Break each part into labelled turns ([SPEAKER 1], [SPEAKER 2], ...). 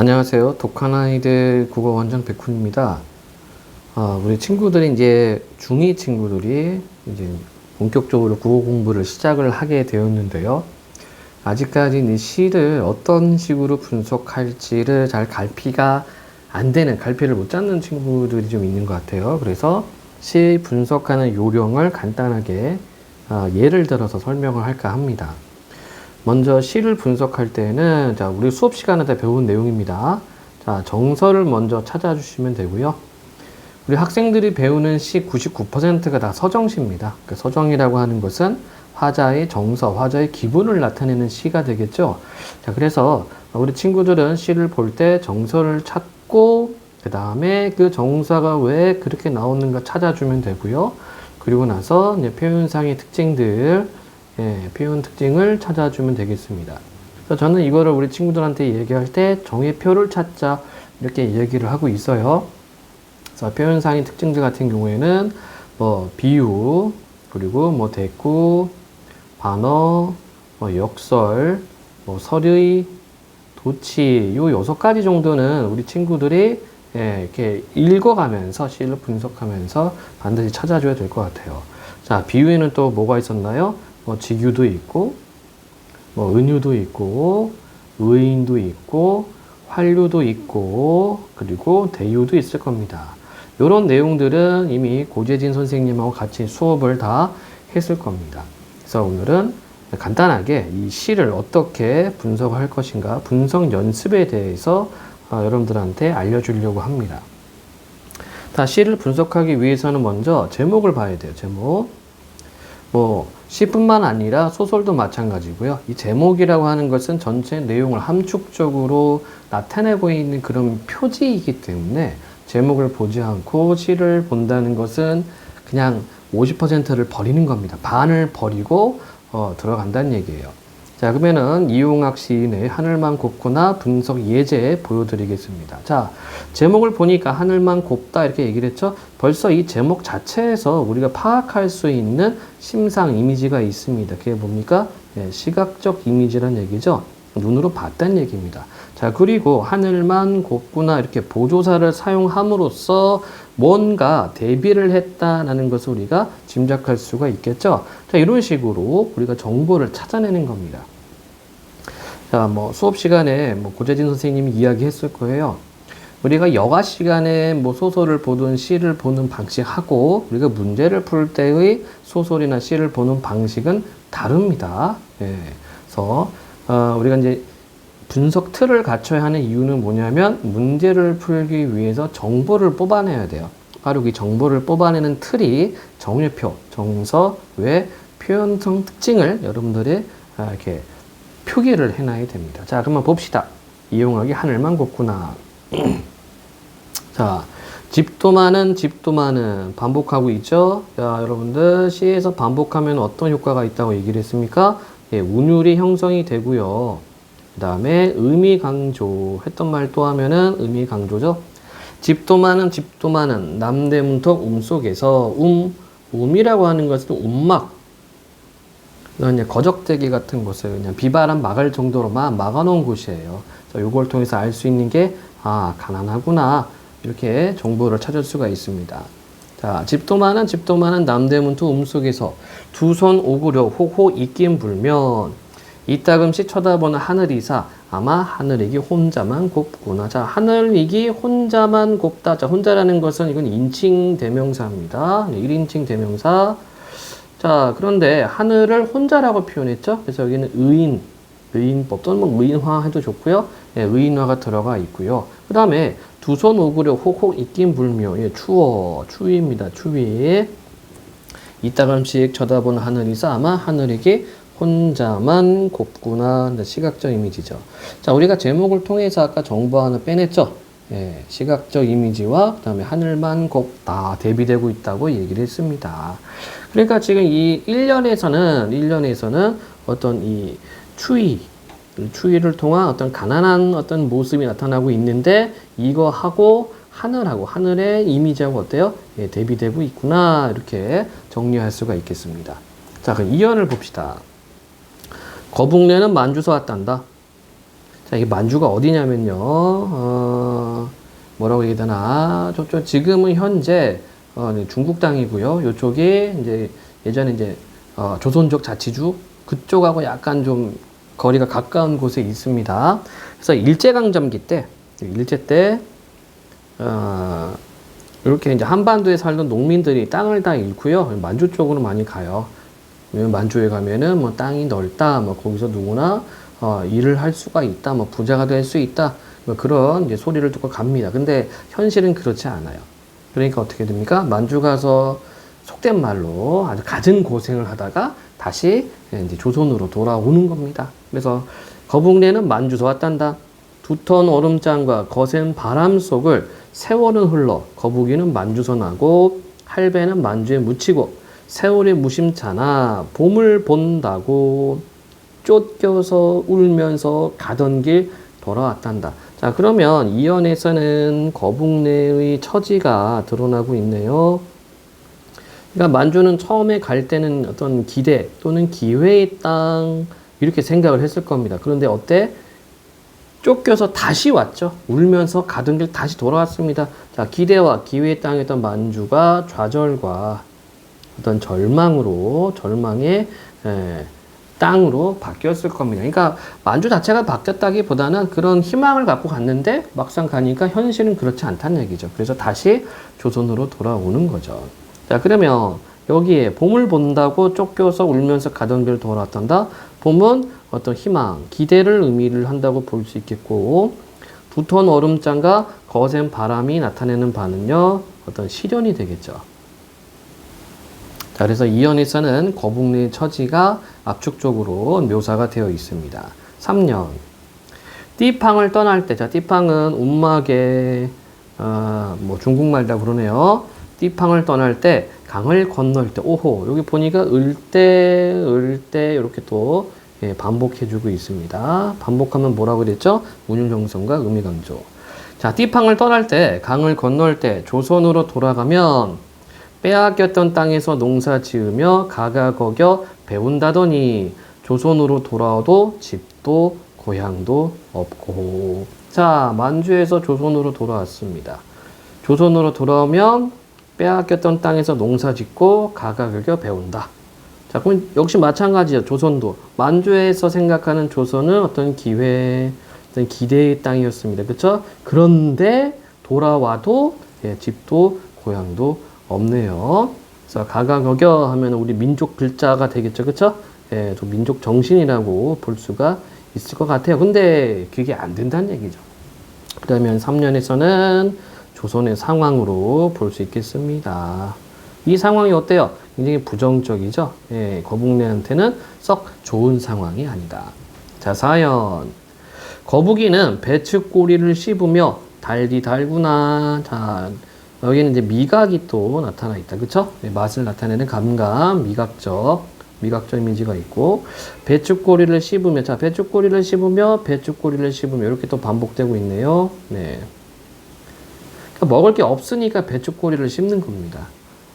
[SPEAKER 1] 안녕하세요. 독한 아이들 국어 원장 백훈입니다. 아, 우리 친구들이 이제 중2 친구들이 이제 본격적으로 국어 공부를 시작을 하게 되었는데요. 아직까지 이 시를 어떤 식으로 분석할지를 잘 갈피가 안 되는, 갈피를 못 잡는 친구들이 좀 있는 것 같아요. 그래서 시 분석하는 요령을 간단하게 아, 예를 들어서 설명을 할까 합니다. 먼저 시를 분석할 때는 자 우리 수업 시간에 다 배운 내용입니다. 자 정서를 먼저 찾아주시면 되고요. 우리 학생들이 배우는 시 99%가 다 서정시입니다. 그 서정이라고 하는 것은 화자의 정서, 화자의 기분을 나타내는 시가 되겠죠. 자 그래서 우리 친구들은 시를 볼 때 정서를 찾고 그 다음에 그 정서가 왜 그렇게 나오는가 찾아주면 되고요. 그리고 나서 이제 표현상의 특징들 예, 표현 특징을 찾아주면 되겠습니다. 그래서 저는 이거를 우리 친구들한테 얘기할 때 정의표를 찾자 이렇게 얘기를 하고 있어요. 그래서 표현상의 특징들 같은 경우에는 뭐 비유 그리고 뭐 대꾸, 반어, 뭐 역설, 뭐 설의, 도치 요 여섯 가지 정도는 우리 친구들이 예, 이렇게 읽어가면서 시를 분석하면서 반드시 찾아줘야 될 것 같아요. 자 비유에는 또 뭐가 있었나요? 뭐 직유도 있고 뭐 은유도 있고 의인도 있고 환류도 있고 그리고 대유도 있을 겁니다. 이런 내용들은 이미 고재진 선생님하고 같이 수업을 다 했을 겁니다. 그래서 오늘은 간단하게 이 시를 어떻게 분석할 것인가 분석 연습에 대해서 어, 여러분들한테 알려주려고 합니다. 다 시를 분석하기 위해서는 먼저 제목을 봐야 돼요. 제목. 뭐 시뿐만 아니라 소설도 마찬가지고요. 이 제목이라고 하는 것은 전체 내용을 함축적으로 나타내 보이는 그런 표지이기 때문에 제목을 보지 않고 시를 본다는 것은 그냥 50%를 버리는 겁니다. 반을 버리고 어, 들어간다는 얘기예요. 자, 그러면은 이용학 시인의 하늘만 곱구나 분석 예제 보여드리겠습니다. 자, 제목을 보니까 하늘만 곱다 이렇게 얘기를 했죠. 벌써 이 제목 자체에서 우리가 파악할 수 있는 심상 이미지가 있습니다. 그게 뭡니까? 예, 시각적 이미지란 얘기죠. 눈으로 봤다는 얘기입니다. 자, 그리고 하늘만 곱구나 이렇게 보조사를 사용함으로써 뭔가 대비를 했다라는 것을 우리가 짐작할 수가 있겠죠. 자, 이런 식으로 우리가 정보를 찾아내는 겁니다. 자, 뭐 수업 시간에 뭐 고재진 선생님이 이야기했을 거예요. 우리가 여가 시간에 뭐 소설을 보든 시를 보는 방식하고 우리가 문제를 풀 때의 소설이나 시를 보는 방식은 다릅니다. 예. 그래서 어, 우리가 이제 분석 틀을 갖춰야 하는 이유는 뭐냐면 문제를 풀기 위해서 정보를 뽑아내야 돼요. 바로 이 정보를 뽑아내는 틀이 정의표, 정서, 외, 표현성 특징을 여러분들이 아, 이렇게 표기를 해놔야 됩니다. 자, 그러면 봅시다. 이용하기 하늘만 곱구나. 자, 집도 많은, 집도 많은. 반복하고 있죠? 자, 여러분들, 시에서 반복하면 어떤 효과가 있다고 얘기를 했습니까? 예, 운율이 형성이 되고요. 그 다음에 의미 강조. 했던 말 또 하면은 의미 강조죠? 집도 많은, 집도 많은. 남대문턱 움 속에서 움, um이라고 하는 것은 움막. 이제 거적대기 같은 곳을 그냥 비바람 막을 정도로만 막아놓은 곳이에요. 그래서 이걸 통해서 알 수 있는 게, 아, 가난하구나. 이렇게 정보를 찾을 수가 있습니다. 자, 집도 많은, 집도 많은 남대문투 음속에서 두 손 오구려 호호 있긴 불면 이따금씩 쳐다보는 하늘이사 아마 하늘이기 혼자만 곱구나. 자, 하늘이기 혼자만 곱다. 자, 혼자라는 것은 이건 인칭 대명사입니다. 1인칭 대명사. 자, 그런데 하늘을 혼자라고 표현했죠. 그래서 여기는 의인, 의인법 또는 뭐 의인화 해도 좋고요. 예, 의인화가 들어가 있고요. 그 다음에 두 손 오구려 혹혹 있긴 불묘. 예, 추워, 추위입니다. 추위. 이따금씩 쳐다보는 하늘이사 아마 하늘에게 혼자만 곱구나. 시각적 이미지죠. 자, 우리가 제목을 통해서 아까 정보 하나 빼냈죠. 예, 시각적 이미지와 그다음에 하늘만 곱다 대비되고 있다고 얘기를 했습니다. 그러니까 지금 이 1년에서는 1년에서는 어떤 이 추위 추위를 통한 어떤 가난한 어떤 모습이 나타나고 있는데 이거하고 하늘하고 하늘의 이미지하고 어때요? 예, 대비되고 있구나 이렇게 정리할 수가 있겠습니다. 자, 그럼 이연을 봅시다. 거북내는 만주서 왔단다. 자, 이 만주가 어디냐면요. 어, 뭐라고 얘기해야 되나. 저쪽 지금은 현재 어, 네, 중국 땅이고요. 요쪽이 이제 예전에 이제 어, 조선족 자치주 그쪽하고 약간 좀 거리가 가까운 곳에 있습니다. 그래서 일제강점기 때, 일제 때, 어, 이렇게 이제 한반도에 살던 농민들이 땅을 다 잃고요. 만주 쪽으로 많이 가요. 만주에 가면은 뭐 땅이 넓다, 뭐 거기서 누구나 어, 일을 할 수가 있다, 뭐 부자가 될 수 있다, 뭐 그런 이제 소리를 듣고 갑니다. 근데 현실은 그렇지 않아요. 그러니까 어떻게 됩니까? 만주 가서 속된 말로 아주 갖은 고생을 하다가 다시 이제 조선으로 돌아오는 겁니다. 그래서 거북내는 만주서 왔단다. 두턴 얼음장과 거센 바람 속을 세월은 흘러 거북이는 만주서 나고 할배는 만주에 묻히고 세월이 무심찮아 봄을 본다고 쫓겨서 울면서 가던 길 돌아왔단다. 자, 그러면 이연에서는 거북내의 처지가 드러나고 있네요. 그러니까 만주는 처음에 갈 때는 어떤 기대 또는 기회의 땅 이렇게 생각을 했을 겁니다. 그런데 어때? 쫓겨서 다시 왔죠. 울면서 가던 길 다시 돌아왔습니다. 자, 기대와 기회의 땅이었던 만주가 좌절과 어떤 절망으로 절망의 에, 땅으로 바뀌었을 겁니다. 그러니까 만주 자체가 바뀌었다기보다는 그런 희망을 갖고 갔는데 막상 가니까 현실은 그렇지 않다는 얘기죠. 그래서 다시 조선으로 돌아오는 거죠. 자, 그러면 여기에 봄을 본다고 쫓겨서 울면서 가던 길 돌아왔단다. 봄은 어떤 희망, 기대를 의미를 한다고 볼 수 있겠고, 두턴 얼음장과 거센 바람이 나타내는 바는요, 어떤 시련이 되겠죠. 자, 그래서 이연에서는 거북리의 처지가 압축적으로 묘사가 되어 있습니다. 3년. 띠팡을 떠날 때, 자, 띠팡은 움막에, 어, 뭐 중국말이라 그러네요. 띠팡을 떠날 때, 강을 건널 때, 오호, 여기 보니까 을 때, 을 때, 이렇게 또 예, 반복해주고 있습니다. 반복하면 뭐라고 그랬죠? 운율정성과 의미강조. 자, 띠팡을 떠날 때, 강을 건널 때, 조선으로 돌아가면, 빼앗겼던 땅에서 농사 지으며 가가거겨 배운다더니 조선으로 돌아와도 집도 고향도 없고 자 만주에서 조선으로 돌아왔습니다 조선으로 돌아오면 빼앗겼던 땅에서 농사 짓고 가가거겨 배운다 자 그럼 역시 마찬가지죠 조선도 만주에서 생각하는 조선은 어떤 기회 어떤 기대의 땅이었습니다 그렇죠 그런데 돌아와도 예, 집도 고향도 없네요. 그래서 가가거겨 하면 우리 민족 글자가 되겠죠. 그쵸? 예, 또 민족 정신이라고 볼 수가 있을 것 같아요. 근데 그게 안 된다는 얘기죠. 그러면 3년에서는 조선의 상황으로 볼 수 있겠습니다. 이 상황이 어때요? 굉장히 부정적이죠. 예, 거북내한테는 썩 좋은 상황이 아니다. 자, 사연. 거북이는 배추 꼬리를 씹으며 달디 달구나. 자, 여기는 이제 미각이 또 나타나 있다. 그쵸? 네, 맛을 나타내는 감각, 미각적, 미각적 이미지가 있고, 배추꼬리를 씹으며, 자, 배추꼬리를 씹으며, 배추꼬리를 씹으며, 이렇게 또 반복되고 있네요. 네. 그러니까 먹을 게 없으니까 배추꼬리를 씹는 겁니다.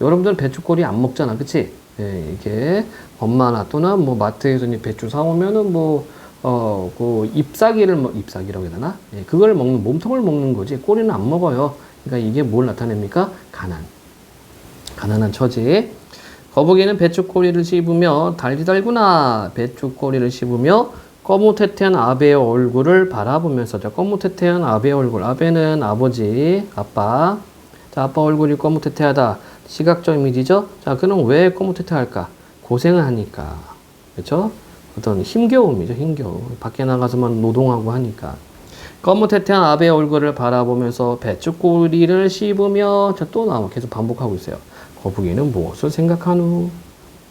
[SPEAKER 1] 여러분들은 배추꼬리 안 먹잖아. 그치? 네, 이게 엄마나 또는 뭐 마트에서 배추 사오면은 뭐, 어, 그 잎사귀를, 먹, 잎사귀라고 해야 되나? 네, 그걸 먹는, 몸통을 먹는 거지. 꼬리는 안 먹어요. 그러니까 이게 뭘 나타냅니까? 가난. 가난한 처지. 거북이는 배추꼬리를 씹으며 달디달구나 배추꼬리를 씹으며 꺼무태태한 아베의 얼굴을 바라보면서 자 꺼무태태한 아베의 얼굴. 아베는 아버지 아빠. 자 아빠 얼굴이 꺼무태태하다. 시각적 이미지죠? 자 그럼 왜 꺼무태태할까? 고생을 하니까. 그렇죠 어떤 힘겨움이죠 힘겨움. 밖에 나가서만 노동하고 하니까. 검무태태한 아베의 얼굴을 바라보면서 배추꼬리를 씹으며 자, 또 나와. 계속 반복하고 있어요. 거북이는 무엇을 생각하누?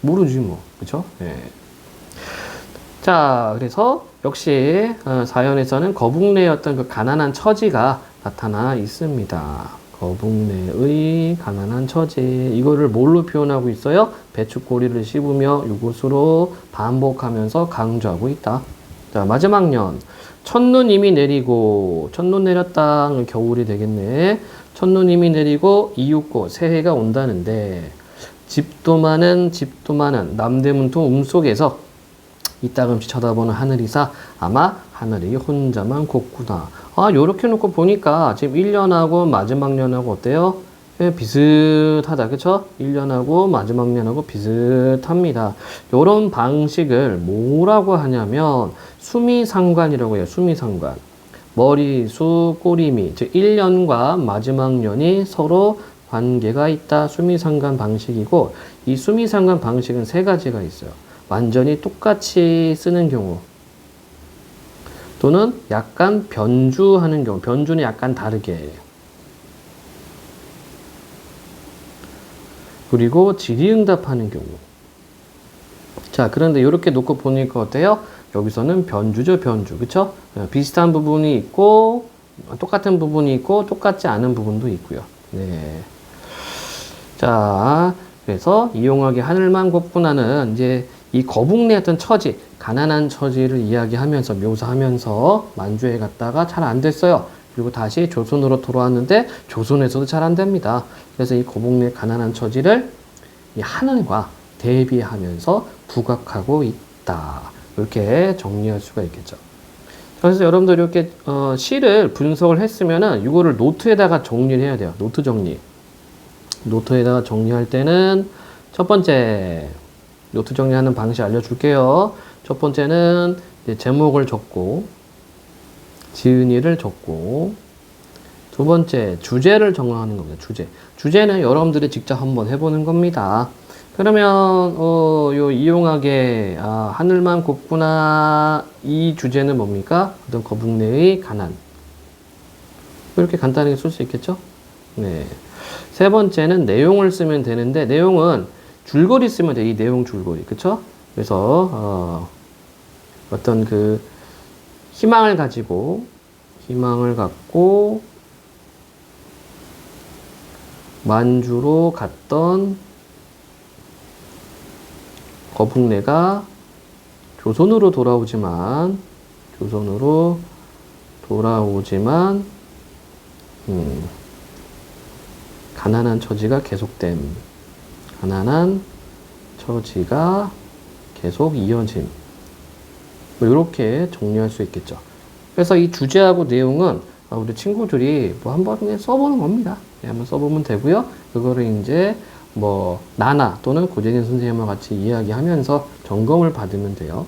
[SPEAKER 1] 모르지 뭐, 그렇죠? 예. 자, 그래서 역시 어, 사연에서는 거북내의 어떤 그 가난한 처지가 나타나 있습니다. 거북내의 가난한 처지 이거를 뭘로 표현하고 있어요? 배추꼬리를 씹으며 이곳으로 반복하면서 강조하고 있다. 자, 마지막 년. 첫눈 이미 내리고 첫눈 내렸다 겨울이 되겠네 첫눈 이미 내리고 이웃고 새해가 온다는데 집도 많은 집도 많은 남대문통 움속에서 이따금씩 쳐다보는 하늘이사 아마 하늘이 혼자만 곱구나. 아, 요렇게 놓고 보니까 지금 1년하고 마지막 년하고 어때요? 예, 비슷하다. 그쵸? 1년하고 마지막 년하고 비슷합니다. 요런 방식을 뭐라고 하냐면 수미상관이라고 해요. 수미상관. 머리, 수, 꼬리미. 즉 1년과 마지막 년이 서로 관계가 있다. 수미상관 방식이고 이 수미상관 방식은 세 가지가 있어요. 완전히 똑같이 쓰는 경우 또는 약간 변주하는 경우 변주는 약간 다르게. 그리고 질의응답하는 경우 자 그런데 이렇게 놓고 보니까 어때요? 여기서는 변주죠 변주 그쵸? 어, 비슷한 부분이 있고 똑같은 부분이 있고 똑같지 않은 부분도 있고요 네. 자 그래서 이용하게 하늘만 곱구나는 이제 이 거북네 어떤 처지 가난한 처지를 이야기하면서 묘사하면서 만주에 갔다가 잘 안 됐어요. 그리고 다시 조선으로 돌아왔는데 조선에서도 잘 안 됩니다. 그래서 이 거북네 가난한 처지를 이 하늘과 대비하면서 부각하고 있다. 이렇게 정리할 수가 있겠죠. 그래서 여러분들 이렇게 어, 시를 분석을 했으면은 이거를 노트에다가 정리를 해야 돼요. 노트 정리. 노트에다가 정리할 때는 첫 번째 노트 정리하는 방식 알려줄게요. 첫 번째는 제목을 적고 지은이를 적고 두 번째 주제를 정하는 겁니다. 주제. 주제는 여러분들이 직접 한번 해보는 겁니다. 그러면 어, 요 이용하게 아, 하늘만 곱구나 이 주제는 뭡니까? 어떤 거북내의 가난. 이렇게 간단하게 쓸 수 있겠죠? 네. 세 번째는 내용을 쓰면 되는데 내용은 줄거리 쓰면 돼. 이 내용 줄거리. 그쵸? 그래서 어, 어떤 그 희망을 가지고 희망을 갖고 만주로 갔던 거북내가 조선으로 돌아오지만 조선으로 돌아오지만 음, 가난한 처지가 계속됨. 가난한 처지가 계속 이어짐. 뭐 이렇게 정리할 수 있겠죠. 그래서 이 주제하고 내용은 아, 우리 친구들이 뭐 한번 그냥 써보는 겁니다. 예, 한번 써보면 되고요. 그거를 이제 뭐 나나 또는 고재진 선생님과 같이 이야기하면서 점검을 받으면 돼요.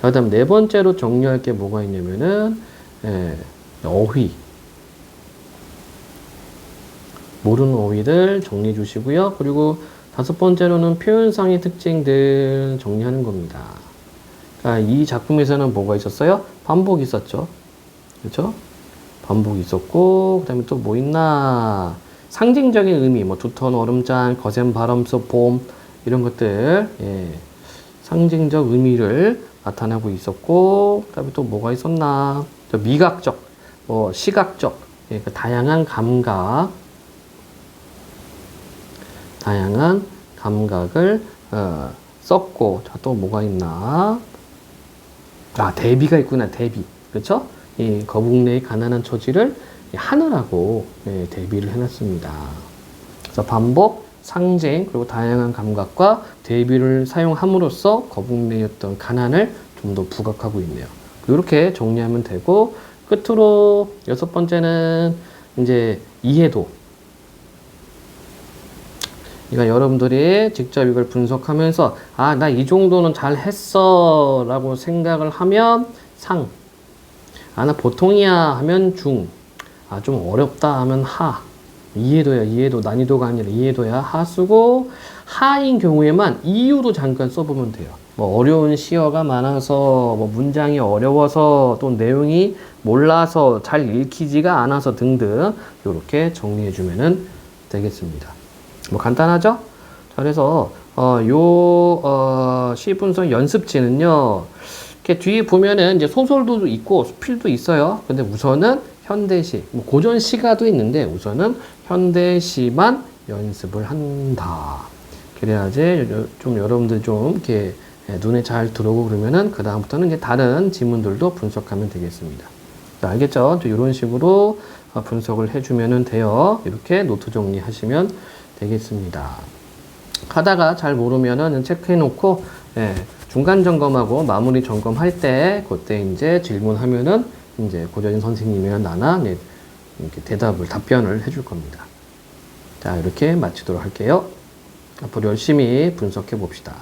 [SPEAKER 1] 자, 그다음 네 번째로 정리할 게 뭐가 있냐면은 예, 어휘. 모르는 어휘들 정리해 주시고요. 그리고 다섯 번째로는 표현상의 특징들 정리하는 겁니다. 그러니까 이 작품에서는 뭐가 있었어요? 반복이 있었죠. 그렇죠? 반복이 있었고 그 다음에 또 뭐 있나? 상징적인 의미, 뭐 두턴 얼음잔, 거센 바람 속 봄 이런 것들 예. 상징적 의미를 나타내고 있었고 그 다음에 또 뭐가 있었나? 또 미각적, 뭐 시각적, 예, 그 다양한 감각 다양한 감각을 어, 썼고 자 또 뭐가 있나? 아 대비가 있구나 대비. 그렇죠 이 거북내의 가난한 처지를 하늘하고 예, 대비를 해놨습니다. 그래서 반복 상징 그리고 다양한 감각과 대비를 사용함으로써 거북내의 어떤 가난을 좀 더 부각하고 있네요. 이렇게 정리하면 되고 끝으로 여섯 번째는 이제 이해도 그러니까 여러분들이 직접 이걸 분석하면서 아, 나 이 정도는 잘 했어 라고 생각을 하면 상. 아, 나 보통이야 하면 중. 아, 좀 어렵다 하면 하. 이해도야, 이해도. 난이도가 아니라 이해도야. 하 쓰고 하인 경우에만 이유도 잠깐 써보면 돼요. 뭐 어려운 시어가 많아서 뭐 문장이 어려워서 또 내용이 몰라서 잘 읽히지가 않아서 등등 이렇게 정리해 주면은 되겠습니다. 뭐 간단하죠? 자, 그래서 어, 요 어, 시분석 연습지는요. 이렇게 뒤에 보면은 이제 소설도 있고 수필도 있어요. 근데 우선은 현대시, 뭐 고전 시가도 있는데 우선은 현대시만 연습을 한다. 그래야지 좀 여러분들 좀 이렇게 예, 눈에 잘 들어오고 그러면은 그 다음부터는 이제 다른 지문들도 분석하면 되겠습니다. 자, 알겠죠? 이런 식으로 어, 분석을 해주면은 돼요. 이렇게 노트 정리하시면 되겠습니다. 하다가 잘 모르면은 체크해 놓고 예, 중간 점검하고 마무리 점검할 때 그때 이제 질문하면은 이제 고전인 선생님이나 나나 네, 이렇게 대답을 답변을 해줄 겁니다. 자 이렇게 마치도록 할게요. 앞으로 열심히 분석해 봅시다.